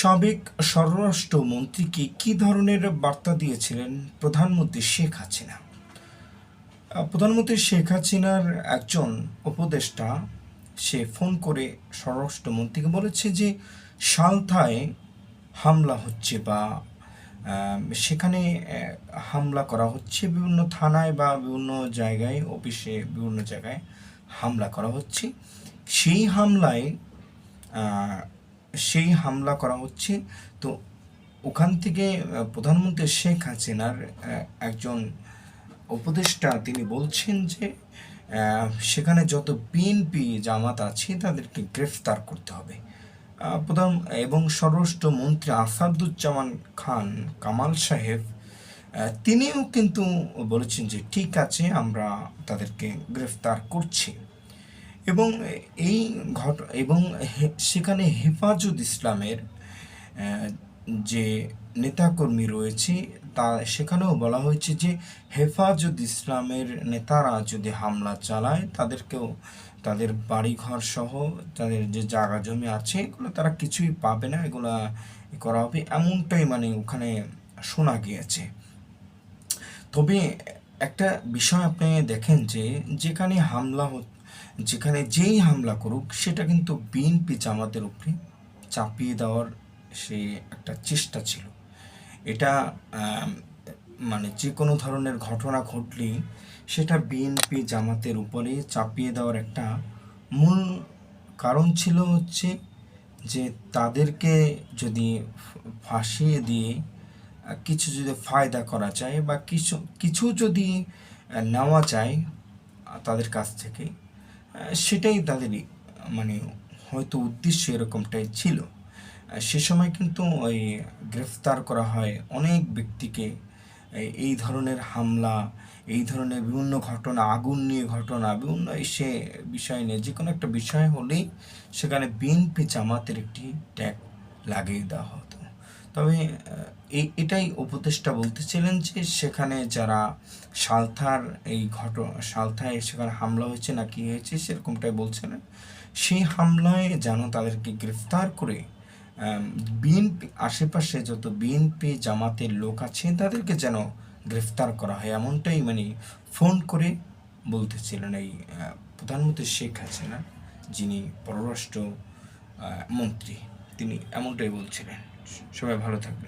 সাবেক স্বরাষ্ট্র মন্ত্রীকে কী ধরনের বার্তা দিয়েছিলেন প্রধানমন্ত্রী শেখ হাসিনা? প্রধানমন্ত্রী শেখ হাসিনার একজন উপদেষ্টা, সে ফোন করে স্বরাষ্ট্রমন্ত্রীকে বলেছে যে সালথায় হামলা হচ্ছে বা সেখানে হামলা করা হচ্ছে, বিভিন্ন থানায় বা বিভিন্ন জায়গায়, অফিসে বিভিন্ন জায়গায় হামলা করা হচ্ছে। সেই হামলায় সেই হামলা করা হচ্ছে। তো ওখান থেকে প্রধানমন্ত্রী শেখ হাসিনার একজন উপদেষ্টা তিনি বলছেন যে সেখানে যত বিএনপি জামাত আছে তাদেরকে গ্রেফতার করতে হবে। প্রধান, এবং স্বরাষ্ট্র মন্ত্রী আসাদুজ্জামান খান কামাল সাহেব তিনিও কিন্তু বলেছেন যে ঠিক আছে, আমরা তাদেরকে গ্রেফতার করছি। এবং এই ঘট, এবং সেখানে হেফাজত ইসলামের যে নেতাকর্মী রয়েছে, তা সেখানেও বলা হয়েছে যে হেফাজত ইসলামের নেতারা যদি হামলা চালায়, তাদেরকেও তাদের বাড়িঘর সহ তাদের যে জায়গা জমি আছে, এগুলো তারা কিছুই পাবে না, এগুলো করা হবে এমনটাই মানে ওখানে শোনা গিয়েছে। তবে একটা বিষয় আপনি দেখেন যে, যেখানে হামলা যেখানে যেই হামলা করুক, সেটা কিন্তু বিএনপি জামাতের উপরে চাপিয়ে দেওয়ার সে একটা চেষ্টা ছিল। এটা মানে যে কোনো ধরনের ঘটনা ঘটলেই সেটা বিএনপি জামাতের উপরে চাপিয়ে দেওয়ার একটা মূল কারণ ছিল হচ্ছে যে তাদেরকে যদি ফাঁসিয়ে দিয়ে কিছু যদি ফায়দা করা যায় বা কিছু কিছু যদি নেওয়া যায় তাদের কাছ থেকে সেটাই তাদেরই মানে হয়তো উদ্দেশ্য এরকমটাই ছিল। সে সময় কিন্তু ওই গ্রেফতার করা হয় অনেক ব্যক্তিকে। এই- ধরনের হামলা, এই ধরনের বিভিন্ন ঘটনা, আগুন নিয়ে ঘটনা, বিভিন্ন সে বিষয় নিয়ে যে কোনো একটা বিষয় হলেই সেখানে বিএনপি জামাতের একটি ট্যাগ লাগিয়ে দেওয়া হতো তবে এই এটাই উপদেষ্টা বলতেছিলেন যে সেখানে যারা সালথার এই ঘট, সালথায় সেখানে হামলা হয়েছে না কি হয়েছে সেরকমটাই বলছিলেন, সেই হামলায় যেন তাদেরকে গ্রেফতার করে বিএনপি, আশেপাশে যত বিএনপি জামাতের লোক আছে তাদেরকে যেন গ্রেফতার করা হয় এমনটাই মানে ফোন করে বলতেছিলেন এই প্রধানমন্ত্রী শেখ হাসিনা, যিনি পররাষ্ট্র মন্ত্রী, তিনি এমনটাই বলছিলেন। সবাই ভালো থাকবেন।